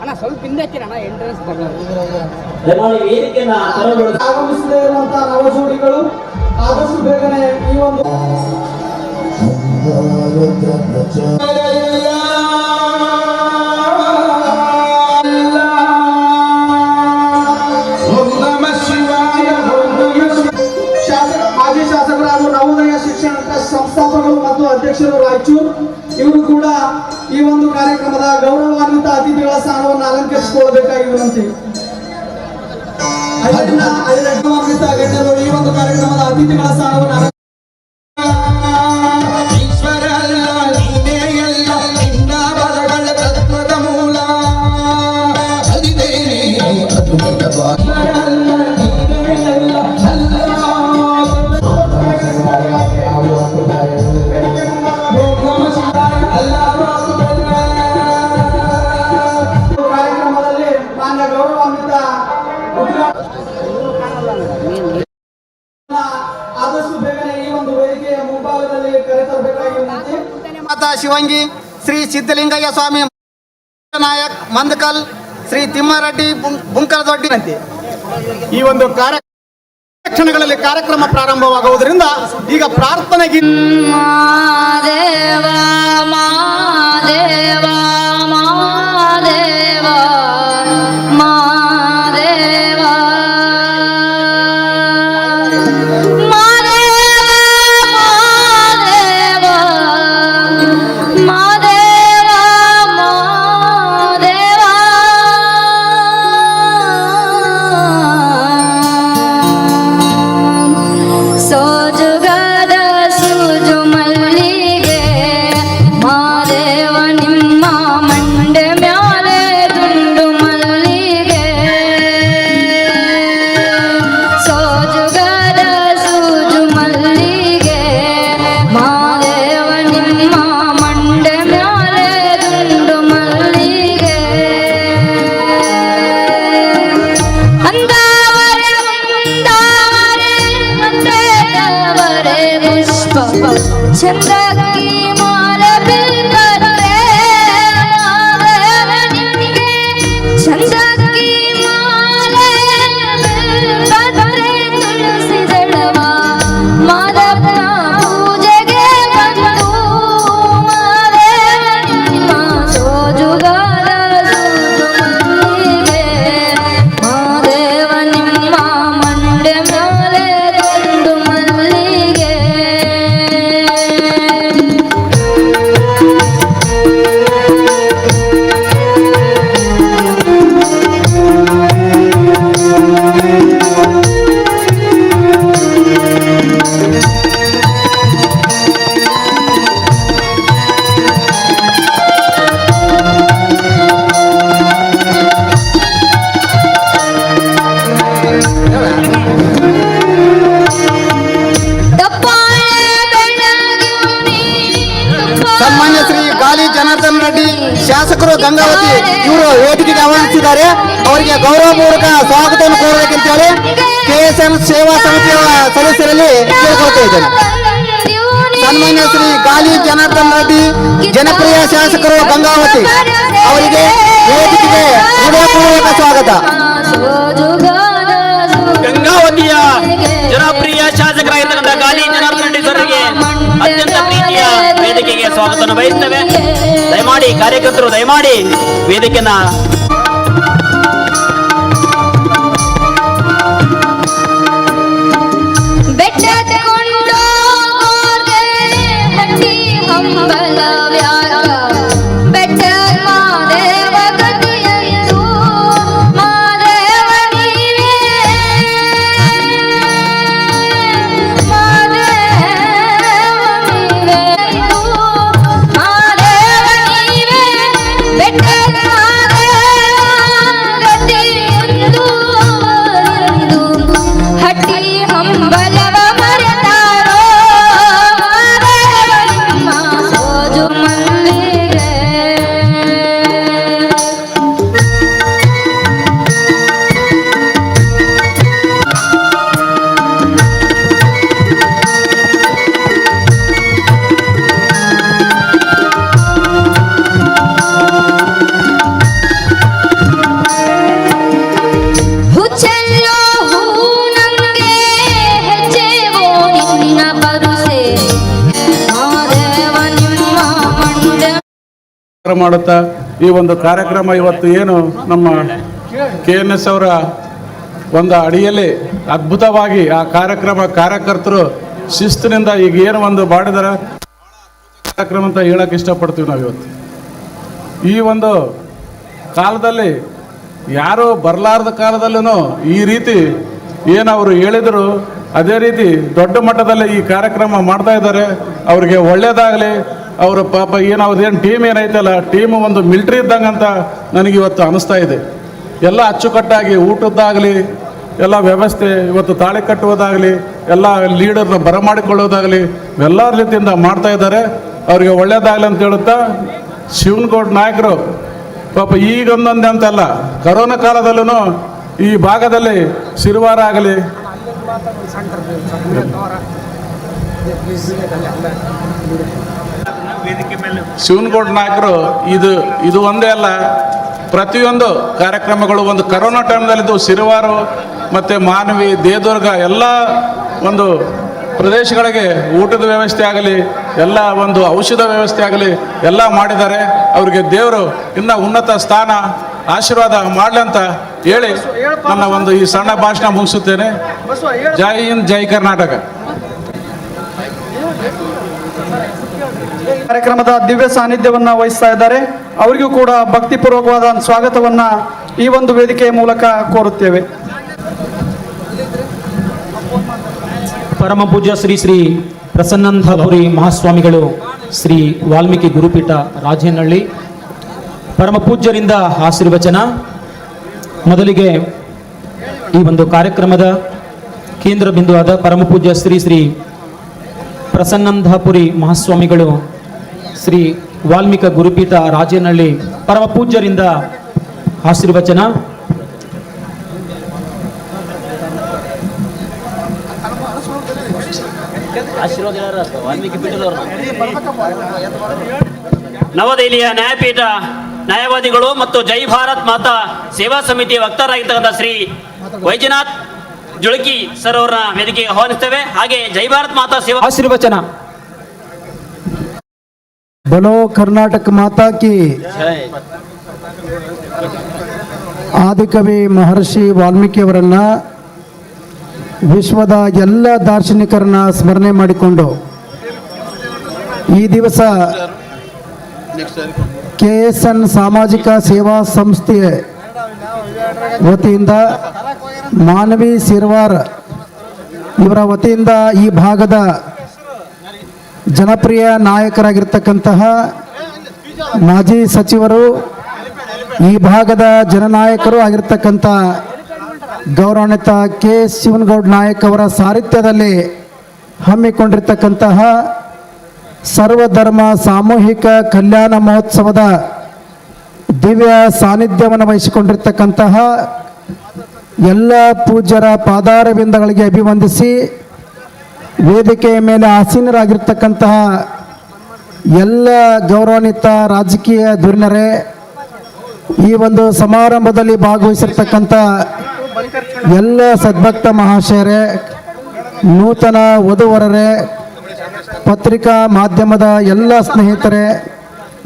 ಅಣ್ಣ ಸ್ವಲ್ಪ ಹಿಂದೆ ಅಣ್ಣ ಎಂಟ್ರೆನ್ಸ್ ಆದಷ್ಟು ಬೇಗನೆ ಈ ಒಂದು ಭಕ್ತ ಶಿವಂಗಿ, ಶ್ರೀ ಸಿದ್ದಲಿಂಗಯ್ಯ ಸ್ವಾಮಿ, ನಾಯಕ್, ಮಂದಕಲ್, ಶ್ರೀ ತಿಮ್ಮಾರೆಡ್ಡಿ ಬುಂಕರದೊಡ್ಡಿ ಈ ಒಂದು ಕಾರ್ಯಕ್ಷಣಗಳಲ್ಲಿ ಕಾರ್ಯಕ್ರಮ ಪ್ರಾರಂಭವಾಗುವುದರಿಂದ ಈಗ ಪ್ರಾರ್ಥನೆಗೆ ಮಾದೇವ ಮಾದೇವಾ ಶಾಸಕರು ಗಂಗಾವತಿ, ಇವರು ವೇದಿಕೆಗೆ ಆಹ್ವಾನಿಸಿದ್ದಾರೆ. ಅವರಿಗೆ ಗೌರವ ಮೂಲಕ ಸ್ವಾಗತವನ್ನು ಕೋರಬೇಕಂತ ಹೇಳಿ ಕೆಎಸ್ಎಂ ಸೇವಾ ಸಮಿತಿಯ ಸದಸ್ಯರಲ್ಲಿ ಕೇಳ್ಕೊಳ್ತಾ ಇದ್ದೇನೆ. ಸನ್ಮಾನ್ಯ ಶ್ರೀ ಗಾಲಿ ಜನಾರ್ದನ್ ರೆಡ್ಡಿ, ಜನಪ್ರಿಯ ಶಾಸಕರು ದಯಮಾಡಿ ಕಾರ್ಯಕರ್ತರು ದಯಮಾಡಿ ವೇದಿಕೆನ ಮಾಡುತ್ತಾ ಈ ಒಂದು ಕಾರ್ಯಕ್ರಮ ಇವತ್ತು ಏನು ನಮ್ಮ ಕೆ ಎನ್ ಎಸ್ ಅವರ ಒಂದು ಅಡಿಯಲ್ಲಿ ಅದ್ಭುತವಾಗಿ ಆ ಕಾರ್ಯಕ್ರಮ ಕಾರ್ಯಕರ್ತರು ಶಿಸ್ತಿನಿಂದ ಈಗ ಏನು ಒಂದು ಮಾಡಿದರೆ ಕಾರ್ಯಕ್ರಮ ಅಂತ ಹೇಳಕ್ಕೆ ಇಷ್ಟಪಡ್ತೀವಿ ನಾವು ಇವತ್ತು. ಈ ಒಂದು ಕಾಲದಲ್ಲಿ ಯಾರು ಬರಲಾರದ ಕಾಲದಲ್ಲೂ ಈ ರೀತಿ ಏನು ಅವರು ಹೇಳಿದರು, ಅದೇ ರೀತಿ ದೊಡ್ಡ ಮಟ್ಟದಲ್ಲಿ ಈ ಕಾರ್ಯಕ್ರಮ ಮಾಡ್ತಾ ಇದ್ದಾರೆ. ಅವರಿಗೆ ಒಳ್ಳೇದಾಗಲಿ ಅವರ ಪಾಪ ಏನು ಅವ್ರದ್ದೇನು ಟೀಮ್ ಏನೈತಲ್ಲ? ಟೀಮ್ ಒಂದು ಮಿಲ್ಟ್ರಿ ಇದ್ದಂಗೆ ಅಂತ ನನಗೆ ಇವತ್ತು ಅನಿಸ್ತಾ ಇದೆ. ಎಲ್ಲ ಅಚ್ಚುಕಟ್ಟಾಗಿ ಊಟದ್ದಾಗಲಿ, ಎಲ್ಲ ವ್ಯವಸ್ಥೆ ಇವತ್ತು ತಾಳೆ ಕಟ್ಟುವುದಾಗಲಿ, ಎಲ್ಲ ಲೀಡರ್ನ ಬರಮಾಡಿಕೊಳ್ಳೋದಾಗಲಿ ಎಲ್ಲ ರೀತಿಯಿಂದ ಮಾಡ್ತಾ ಇದ್ದಾರೆ. ಅವರಿಗೆ ಒಳ್ಳೇದಾಗಲಿ ಅಂತ ಹೇಳುತ್ತಾ ಶಿವನಗೌಡ ನಾಯಕರು, ಪಾಪ ಈಗೊಂದೊಂದೇ ಅಂತಲ್ಲ, ಕರೋನಾ ಕಾಲದಲ್ಲೂ ಈ ಭಾಗದಲ್ಲಿ ಶಿರುವಾರ ಆಗಲಿ. ಶಿವನಗೌಡ ನಾಯಕರು ಇದು ಇದು ಒಂದೇ ಅಲ್ಲ ಪ್ರತಿಯೊಂದು ಕಾರ್ಯಕ್ರಮಗಳು ಒಂದು ಕರೋನಾ ಟೈಮ್ದಲ್ಲಿದ್ದು ಸಿರುವಾರು ಮತ್ತು ಮಾನವಿ ದೇದುರ್ಗ ಎಲ್ಲ ಒಂದು ಪ್ರದೇಶಗಳಿಗೆ ಊಟದ ವ್ಯವಸ್ಥೆ ಆಗಲಿ ಎಲ್ಲ ಒಂದು ಔಷಧ ವ್ಯವಸ್ಥೆ ಆಗಲಿ ಎಲ್ಲ ಮಾಡಿದ್ದಾರೆ. ಅವರಿಗೆ ದೇವರು ಇನ್ನೂ ಉನ್ನತ ಸ್ಥಾನ ಆಶೀರ್ವಾದ ಮಾಡಲಿ ಅಂತ ಹೇಳಿ ನನ್ನ ಒಂದು ಈ ಸಣ್ಣ ಭಾಷಣ ಮುಗಿಸುತ್ತೇನೆ. ಜೈ ಹಿಂದ್ ಜೈ ಕರ್ನಾಟಕ. ಕಾರ್ಯಕ್ರಮದ ದಿವ್ಯ ಸಾನ್ನಿಧ್ಯವನ್ನ ವಹಿಸ್ತಾ ಇದ್ದಾರೆ. ಅವರಿಗೂ ಕೂಡ ಭಕ್ತಿಪೂರ್ವಕವಾದ ಸ್ವಾಗತವನ್ನ ಈ ಒಂದು ವೇದಿಕೆಯ ಮೂಲಕ ಕೋರುತ್ತೇವೆ. ಪರಮ ಪೂಜ್ಯ ಶ್ರೀ ಶ್ರೀ ಪ್ರಸನ್ನಂದಪುರಿ ಮಹಾಸ್ವಾಮಿಗಳು ಶ್ರೀ ವಾಲ್ಮೀಕಿ ಗುರುಪೀಠ ರಾಜೇನಹಳ್ಳಿ. ಪರಮ ಪೂಜ್ಯರಿಂದ ಆಶೀರ್ವಚನ. ಮೊದಲಿಗೆ ಈ ಒಂದು ಕಾರ್ಯಕ್ರಮದ ಕೇಂದ್ರ ಬಿಂದುವಾದ ಪರಮ ಪೂಜ್ಯ ಶ್ರೀ ಶ್ರೀ ಪ್ರಸನ್ನಂದಪುರಿ ಮಹಾಸ್ವಾಮಿಗಳು ಶ್ರೀ ವಾಲ್ಮೀಕ ಗುರುಪೀಠ ರಾಜೇನಹಳ್ಳಿ ಪರಮ ಪೂಜ್ಯರಿಂದ ಆಶೀರ್ವಚನ. ನವದೆಹಲಿಯ ನ್ಯಾಯಪೀಠ ನ್ಯಾಯವಾದಿಗಳು ಮತ್ತು ಜೈ ಭಾರತ್ ಮಾತಾ ಸೇವಾ ಸಮಿತಿಯ ವಕ್ತಾರಾಗಿರ್ತಕ್ಕಂಥ ಶ್ರೀ ವೈಜನಾಥ್ ಜುಳಕಿ ಸರ್ ಅವರ ವೇದಿಕೆಗೆ ಆಹ್ವಾನಿಸ್ತೇವೆ ಹಾಗೆ ಜೈ ಭಾರತ್ ಮಾತಾ ಸೇವಾ ಆಶೀರ್ವಚನ ಬಲೋ ಕರ್ನಾಟಕ ಮಾತಾ ಕಿ ಆದಿಕವಿ ಮಹರ್ಷಿ ವಾಲ್ಮೀಕಿಯವರನ್ನ ವಿಶ್ವದ ಎಲ್ಲ ದಾರ್ಶನಿಕರನ್ನ ಸ್ಮರಣೆ ಮಾಡಿಕೊಂಡು ಈ ದಿವಸ ಕೆ ಎಸ್ ಎನ್ ಸಾಮಾಜಿಕ ಸೇವಾ ಸಂಸ್ಥೆ ವತಿಯಿಂದ ಮಾನವಿ ಸಿರ್ವಾರ್ ಇವರ ವತಿಯಿಂದ ಈ ಭಾಗದ ಜನಪ್ರಿಯ ನಾಯಕರಾಗಿರ್ತಕ್ಕಂತಹ ಮಾಜಿ ಸಚಿವರು ಈ ಭಾಗದ ಜನನಾಯಕರು ಆಗಿರ್ತಕ್ಕಂಥ ಗೌರವಾನ್ವಿತ ಕೆ ಶಿವನಗೌಡ ನಾಯಕ್ ಅವರ ಸಾಹಿತ್ಯದಲ್ಲಿ ಹಮ್ಮಿಕೊಂಡಿರ್ತಕ್ಕಂತಹ ಸರ್ವಧರ್ಮ ಸಾಮೂಹಿಕ ಕಲ್ಯಾಣ ಮಹೋತ್ಸವದ ದಿವ್ಯ ಸಾನ್ನಿಧ್ಯವನ್ನು ವಹಿಸಿಕೊಂಡಿರ್ತಕ್ಕಂತಹ ಎಲ್ಲ ಪೂಜ್ಯರ ಪಾದಾರವಿಂದಗಳಿಗೆ ಅಭಿವಂದಿಸಿ ವೇದಿಕೆಯ ಮೇಲೆ ಆಸೀನರಾಗಿರ್ತಕ್ಕಂತಹ ಎಲ್ಲ ಗೌರವಾನ್ವಿತ ರಾಜಕೀಯ ಧುರೀಣರೇ, ಈ ಒಂದು ಸಮಾರಂಭದಲ್ಲಿ ಭಾಗವಹಿಸಿರ್ತಕ್ಕಂಥ ಎಲ್ಲ ಸದ್ಭಕ್ತ ಮಹಾಶಯರೇ, ನೂತನ ವಧುವರರೇ, ಪತ್ರಿಕಾ ಮಾಧ್ಯಮದ ಎಲ್ಲ ಸ್ನೇಹಿತರೇ,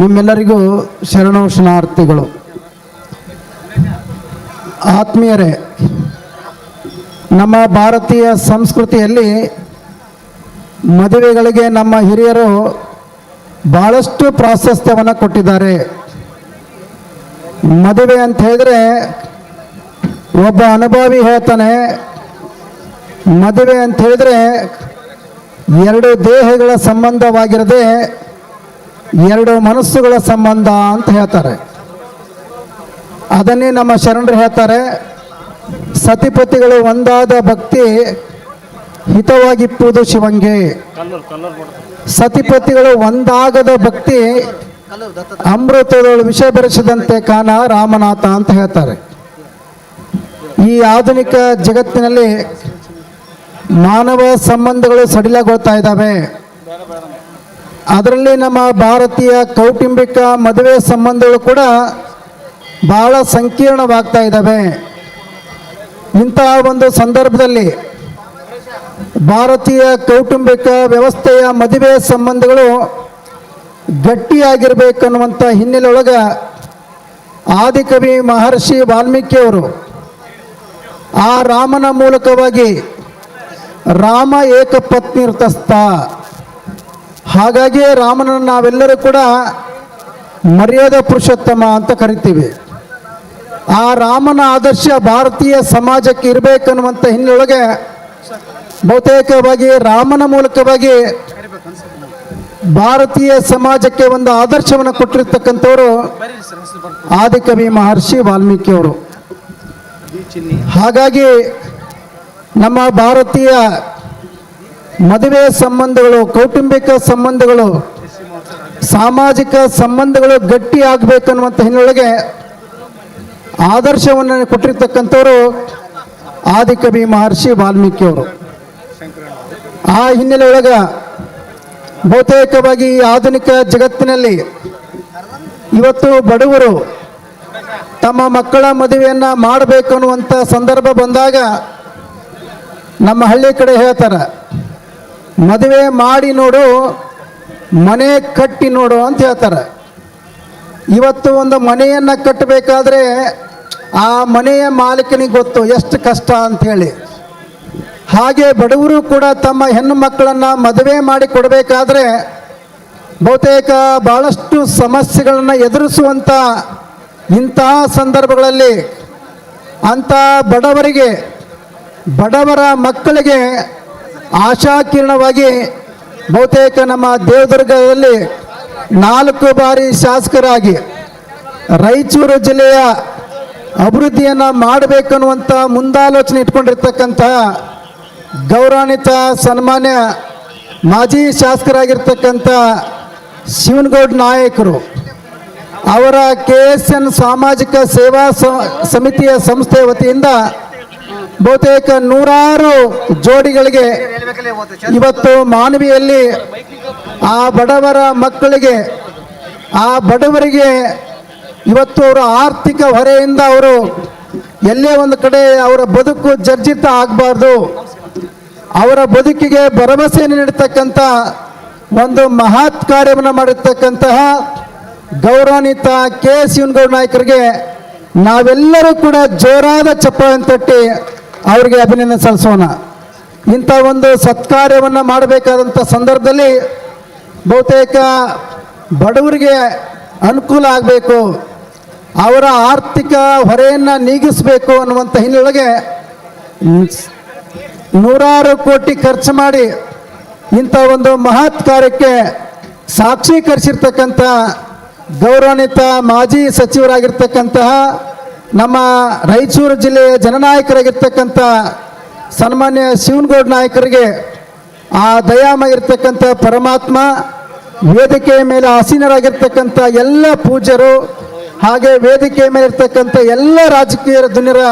ನಿಮ್ಮೆಲ್ಲರಿಗೂ ಶರಣು ಆತ್ಮೀಯರೇ, ನಮ್ಮ ಭಾರತೀಯ ಸಂಸ್ಕೃತಿಯಲ್ಲಿ ಮದುವೆಗಳಿಗೆ ನಮ್ಮ ಹಿರಿಯರು ಭಾಳಷ್ಟು ಪ್ರಾಶಸ್ತ್ಯವನ್ನು ಕೊಟ್ಟಿದ್ದಾರೆ. ಮದುವೆ ಅಂತ ಹೇಳಿದ್ರೆ ಒಬ್ಬ ಅನುಭವಿ ಹೇಳ್ತಾನೆ, ಮದುವೆ ಅಂತ ಹೇಳಿದ್ರೆ ಎರಡು ದೇಹಗಳ ಸಂಬಂಧವಾಗಿರದೆ ಎರಡು ಮನಸ್ಸುಗಳ ಸಂಬಂಧ ಅಂತ ಹೇಳ್ತಾರೆ. ಅದನ್ನೇ ನಮ್ಮ ಶರಣರು ಹೇಳ್ತಾರೆ ಸತಿಪತಿಗಳು ಒಂದಾದ ಭಕ್ತಿ ಹಿತವಾಗಿಪ್ಪುವುದು ಶಿವಂಗೆ. ಸತಿಪತಿಗಳು ಒಂದಾಗದ ಭಕ್ತಿ ಅಮೃತದೊಳು ವಿಷ ಬೆರೆಸಿದಂತೆ ಕಾನ ರಾಮನಾಥ ಅಂತ ಹೇಳ್ತಾರೆ. ಈ ಆಧುನಿಕ ಜಗತ್ತಿನಲ್ಲಿ ಮಾನವ ಸಂಬಂಧಗಳು ಸಡಿಲಗೊಳ್ತಾ ಇದ್ದಾವೆ. ಅದರಲ್ಲಿ ನಮ್ಮ ಭಾರತೀಯ ಕೌಟುಂಬಿಕ ಮದುವೆ ಸಂಬಂಧಗಳು ಕೂಡ ಬಹಳ ಸಂಕೀರ್ಣವಾಗ್ತಾ ಇದ್ದಾವೆ. ಇಂತಹ ಒಂದು ಸಂದರ್ಭದಲ್ಲಿ ಭಾರತೀಯ ಕೌಟುಂಬಿಕ ವ್ಯವಸ್ಥೆಯ ಮದುವೆ ಸಂಬಂಧಗಳು ಗಟ್ಟಿಯಾಗಿರಬೇಕನ್ನುವಂಥ ಹಿನ್ನೆಲೆ ಒಳಗೆ ಆದಿಕವಿ ಮಹರ್ಷಿ ವಾಲ್ಮೀಕಿಯವರು ಆ ರಾಮನ ಮೂಲಕವಾಗಿ ರಾಮ ಏಕಪತ್ನಿರ್ತಸ್ಥ ಹಾಗಾಗಿ ರಾಮನನ್ನು ನಾವೆಲ್ಲರೂ ಕೂಡ ಮರ್ಯಾದ ಪುರುಷೋತ್ತಮ ಅಂತ ಕರಿತೀವಿ. ಆ ರಾಮನ ಆದರ್ಶ ಭಾರತೀಯ ಸಮಾಜಕ್ಕೆ ಇರಬೇಕನ್ನುವಂಥ ಹಿನ್ನೆಲೆಯೊಳಗೆ ಬಹುತೇಕವಾಗಿ ರಾಮನ ಮೂಲಕವಾಗಿ ಭಾರತೀಯ ಸಮಾಜಕ್ಕೆ ಒಂದು ಆದರ್ಶವನ್ನು ಕೊಟ್ಟಿರ್ತಕ್ಕಂಥವರು ಆದಿಕವಿ ಮಹರ್ಷಿ ವಾಲ್ಮೀಕಿಯವರು ಹಾಗಾಗಿ ನಮ್ಮ ಭಾರತೀಯ ಮದುವೆ ಸಂಬಂಧಗಳು, ಕೌಟುಂಬಿಕ ಸಂಬಂಧಗಳು, ಸಾಮಾಜಿಕ ಸಂಬಂಧಗಳು ಗಟ್ಟಿ ಆಗಬೇಕನ್ನುವಂಥ ಹಿನ್ನೆಲೆಗೆ ಆದರ್ಶವನ್ನು ಕೊಟ್ಟಿರ್ತಕ್ಕಂಥವರು ಆದಿಕವಿ ಮಹರ್ಷಿ ವಾಲ್ಮೀಕಿಯವರು. ಆ ಹಿನ್ನೆಲೆ ಒಳಗೆ ಬಹುತೇಕವಾಗಿ ಆಧುನಿಕ ಜಗತ್ತಿನಲ್ಲಿ ಇವತ್ತು ಬಡವರು ತಮ್ಮ ಮಕ್ಕಳ ಮದುವೆಯನ್ನು ಮಾಡಬೇಕು ಅನ್ನುವಂಥ ಸಂದರ್ಭ ಬಂದಾಗ ನಮ್ಮ ಹಳ್ಳಿ ಕಡೆ ಹೇಳ್ತಾರೆ, ಮದುವೆ ಮಾಡಿ ನೋಡು, ಮನೆ ಕಟ್ಟಿ ನೋಡು ಅಂತ ಹೇಳ್ತಾರೆ. ಇವತ್ತು ಒಂದು ಮನೆಯನ್ನು ಕಟ್ಟಬೇಕಾದ್ರೆ ಆ ಮನೆಯ ಮಾಲೀಕನಿಗೆ ಗೊತ್ತು, ಎಷ್ಟು ಕಷ್ಟ ಅಂಥೇಳಿ. ಹಾಗೆ ಬಡವರು ಕೂಡ ತಮ್ಮ ಹೆಣ್ಣು ಮಕ್ಕಳನ್ನು ಮದುವೆ ಮಾಡಿ ಕೊಡಬೇಕಾದ್ರೆ ಬಹುತೇಕ ಭಾಳಷ್ಟು ಸಮಸ್ಯೆಗಳನ್ನು ಎದುರಿಸುವಂಥ ಇಂತಹ ಸಂದರ್ಭಗಳಲ್ಲಿ ಅಂಥ ಬಡವರಿಗೆ, ಬಡವರ ಮಕ್ಕಳಿಗೆ ಆಶಾಕಿರಣವಾಗಿ ಬಹುತೇಕ ನಮ್ಮ ದೇವದುರ್ಗದಲ್ಲಿ ನಾಲ್ಕು ಬಾರಿ ಶಾಸಕರಾಗಿ ರಾಯಚೂರು ಜಿಲ್ಲೆಯ ಅಭಿವೃದ್ಧಿಯನ್ನು ಮಾಡಬೇಕನ್ನುವಂಥ ಮುಂದಾಲೋಚನೆ ಇಟ್ಕೊಂಡಿರ್ತಕ್ಕಂಥ ಗೌರವಾನ್ವಿತ ಸನ್ಮಾನ್ಯ ಮಾಜಿ ಶಾಸಕರಾಗಿರ್ತಕ್ಕಂಥ ಶಿವನಗೌಡ ನಾಯಕರು ಅವರ ಕೆ ಎಸ್ ಎನ್ ಸಾಮಾಜಿಕ ಸೇವಾ ಸಮಿತಿಯ ಸಂಸ್ಥೆ ವತಿಯಿಂದ ಬಹುತೇಕ ನೂರಾರು ಜೋಡಿಗಳಿಗೆ ಇವತ್ತು ಮಾನವಿಯಲ್ಲಿ ಆ ಬಡವರ ಮಕ್ಕಳಿಗೆ, ಆ ಬಡವರಿಗೆ ಇವತ್ತು ಅವರ ಆರ್ಥಿಕ ಹೊರೆಯಿಂದ ಅವರು ಎಲ್ಲೇ ಒಂದು ಕಡೆ ಅವರ ಬದುಕು ಜರ್ಜಿತ ಆಗಬಾರ್ದು. ಅವರ ಬದುಕಿಗೆ ಭರವಸೆ ನೀಡತಕ್ಕಂಥ ಒಂದು ಮಹತ್ ಕಾರ್ಯವನ್ನು ಮಾಡಿರ್ತಕ್ಕಂತಹ ಗೌರವಾನ್ವಿತ ಕೆ ಶಿವನಗೌಡ ನಾಯಕರಿಗೆ ನಾವೆಲ್ಲರೂ ಕೂಡ ಜೋರಾದ ಚಪ್ಪಳನ್ನು ತಟ್ಟಿ ಅವರಿಗೆ ಅಭಿನಂದನೆ ಸಲ್ಲಿಸೋಣ. ಇಂಥ ಒಂದು ಸತ್ಕಾರ್ಯವನ್ನು ಮಾಡಬೇಕಾದಂಥ ಸಂದರ್ಭದಲ್ಲಿ ಬಹುತೇಕ ಬಡವರಿಗೆ ಅನುಕೂಲ ಆಗಬೇಕು. ಅವರ ಆರ್ಥಿಕ ಹೊರೆಯನ್ನು ನೀಗಿಸಬೇಕು ಅನ್ನುವಂಥ ಹಿನ್ನೆಲೆಗೆ ನೂರಾರು ಕೋಟಿ ಖರ್ಚು ಮಾಡಿ ಇಂಥ ಒಂದು ಮಹತ್ ಕಾರ್ಯಕ್ಕೆ ಸಾಕ್ಷೀಕರಿಸಿರ್ತಕ್ಕಂಥ ಗೌರವಾನ್ವಿತ ಮಾಜಿ ಸಚಿವರಾಗಿರ್ತಕ್ಕಂತಹ ನಮ್ಮ ರಾಯಚೂರು ಜಿಲ್ಲೆಯ ಜನನಾಯಕರಾಗಿರ್ತಕ್ಕಂಥ ಸನ್ಮಾನ್ಯ ಶಿವನಗೌಡ ನಾಯಕರಿಗೆ ಆ ದಯಾಮಗಿರ್ತಕ್ಕಂಥ ಪರಮಾತ್ಮ ವೇದಿಕೆಯ ಮೇಲೆ ಆಸೀನರಾಗಿರ್ತಕ್ಕಂಥ ಎಲ್ಲ ಪೂಜ್ಯರು ಹಾಗೆ ವೇದಿಕೆ ಮೇಲೆ ಇರ್ತಕ್ಕಂಥ ಎಲ್ಲ ರಾಜಕೀಯ ದುನಿಯರ